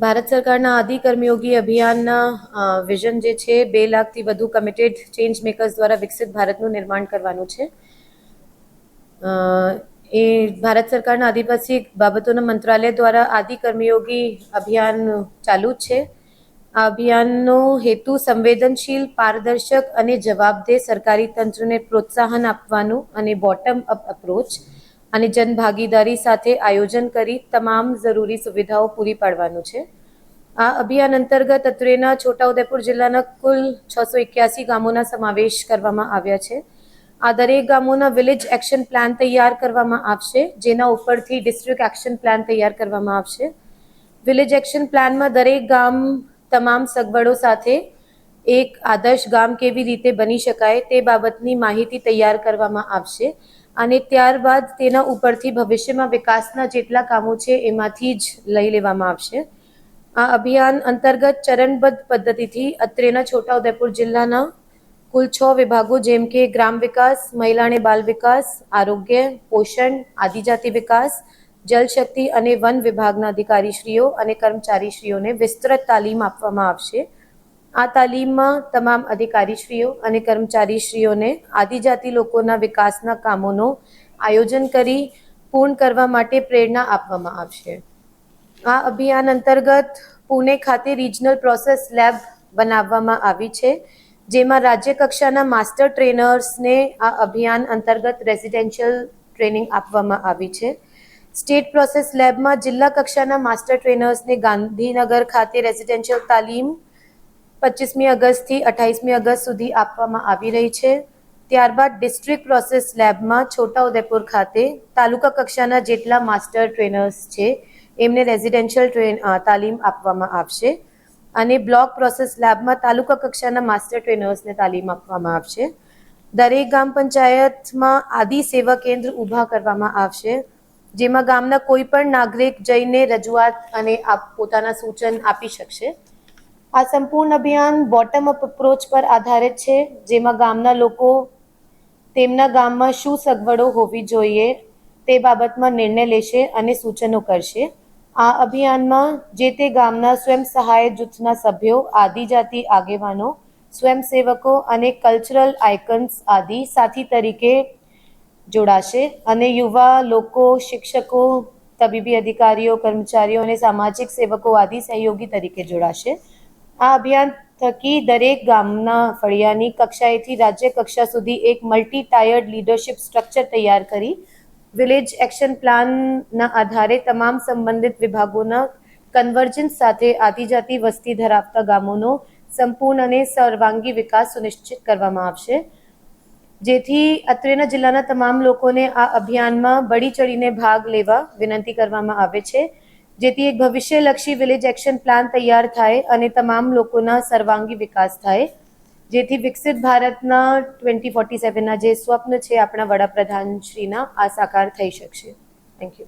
ભારત સરકારના આદિ કર્મયોગી અભિયાનના વિઝન જે છે, બે લાખથી વધુ કમિટેડ ચેન્જ મેકર્સ દ્વારા વિકસિત ભારતનું નિર્માણ કરવાનું છે. એ ભારત સરકારના આદિવાસી બાબતોના મંત્રાલય દ્વારા આદિ કર્મયોગી અભિયાન ચાલુ છે. આ અભિયાનનો હેતુ સંવેદનશીલ, પારદર્શક અને જવાબદેહ સરકારી તંત્રને પ્રોત્સાહન આપવાનું અને બોટમ અપ અપ્રોચ અને જનભાગીદારી સાથે આયોજન કરી તમામ જરૂરી સુવિધાઓ પૂરી પાડવાનું છે. આ અભિયાન અંતર્ગત અત્રેના છોટાઉદેપુર જિલ્લાના કુલ છસો એક્યાસી ગામોના સમાવેશ કરવામાં આવ્યા છે. આ દરેક ગામોના વિલેજ એક્શન પ્લાન તૈયાર કરવામાં આવશે, જેના ઉપરથી ડિસ્ટ્રિક્ટ એક્શન પ્લાન તૈયાર કરવામાં આવશે. વિલેજ એક્શન પ્લાનમાં દરેક ગામ તમામ સગવડો સાથે એક આદર્શ ગામ કેવી રીતે બની શકાય તે બાબતની માહિતી તૈયાર કરવામાં આવશે. અને ત્યારબાદ તેના ઉપરથી ભવિષ્યમાં વિકાસના જેટલા કામો છે, એમાંથી જ લઈ લેવામાં આવશે. આ અભિયાન અંતર્ગત ચરણબદ્ધ પદ્ધતિથી અત્રેના છોટાઉદેપુર જિલ્લાના કુલ છ વિભાગો જેમ કે ગ્રામ વિકાસ, મહિલા અને બાલ વિકાસ, આરોગ્ય, પોષણ, આદિજાતિ વિકાસ જલશક્તિ અને વન વિભાગના અધિકારીશ્રીઓ અને કર્મચારીશ્રીઓને વિસ્તૃત તાલીમ આપવામાં આવશે. આ તાલીમમાં તમામ અધિકારીશ્રીઓ અને કર્મચારીશ્રીઓને આદિજાતિ લોકોના વિકાસના કામોનો આયોજન કરી પૂર્ણ કરવા માટે પ્રેરણા આપવામાં આવશે. આ અભિયાન અંતર્ગત પુણે ખાતે રિજનલ પ્રોસેસ લેબ બનાવવામાં આવી છે, જેમાં રાજ્ય કક્ષાના માસ્ટર ટ્રેનર્સને આ અભિયાન અંતર્ગત રેસિડેન્શિયલ ટ્રેનિંગ આપવામાં આવી છે. સ્ટેટ પ્રોસેસ લેબમાં જિલ્લા કક્ષાના માસ્ટર ટ્રેનર્સને ગાંધીનગર ખાતે રેસિડેન્શિયલ તાલીમ પચીસમી ઓગસ્ટથી અઠ્ઠાઈસમી ઓગસ્ટ સુધી આપવામાં આવી રહી છે. ત્યારબાદ ડિસ્ટ્રિક્ટ પ્રોસેસ લેબમાં છોટાઉદેપુર ખાતે તાલુકા કક્ષાના જેટલા માસ્ટર ટ્રેનર્સ છે, એમને રેઝિડેન્શિયલ ટ્રેન તાલીમ આપવામાં આવશે અને બ્લોક પ્રોસેસ લેબમાં તાલુકા કક્ષાના માસ્ટર ટ્રેનર્સને તાલીમ આપવામાં આવશે. દરેક ગ્રામ પંચાયતમાં આદિ સેવા કેન્દ્ર ઊભા કરવામાં આવશે, જેમાં ગામના કોઈ પણ નાગરિક જઈને રજૂઆત અને પોતાના સૂચન આપી શકશે. આ સંપૂર્ણ અભિયાન બોટમ અપ અપ્રોચ પર આધારિત છે, જેમાં ગામના લોકો તેમના ગામમાં શું સગવડો હોવી જોઈએ તે બાબતમાં નિર્ણય લેશે અને સૂચનો કરશે. આ અભિયાનમાં જે તે ગામના સ્વયં સહાય જૂથના સભ્યો, આદિજાતિ આગેવાનો, સ્વયંસેવકો અને કલ્ચરલ આઇકન્સ આદિ સાથી તરીકે જોડાશે અને યુવા લોકો, શિક્ષકો, તબીબી અધિકારીઓ, કર્મચારીઓ અને સામાજિક સેવકો આદિ સહયોગી તરીકે જોડાશે. આ અભિયાન થકી દરેક ગામના ફળિયાની કક્ષાએથી રાજ્ય કક્ષા સુધી એક મલ્ટી ટાયર્ડ લીડરશિપ સ્ટ્રક્ચર તૈયાર કરી. વિલેજ એક્શન પ્લાનના આધારે તમામ સંબંધિત વિભાગોના કન્વર્જન્સ સાથે આદિજાતિ વસ્તી ધરાવતા ગામોનો સંપૂર્ણ અને સર્વાંગી વિકાસ સુનિશ્ચિત કરવામાં આવશે. જેથી અત્રેના જિલ્લાના તમામ લોકોને આ અભિયાનમાં બળી ચડીને ભાગ લેવા વિનંતી કરવામાં આવે છે. જેથી એક ભવિષ્યલક્ષી વિલેજ એક્શન પ્લાન તૈયાર થાય અને તમામ લોકોના સર્વાંગી વિકાસ થાય. જેથી વિકસિત ભારતના ટ્વેન્ટી ફોર્ટી સેવનના જે સ્વપ્ન છે આપણા વડાપ્રધાનશ્રીના, આ સાકાર થઈ શકશે. Thank you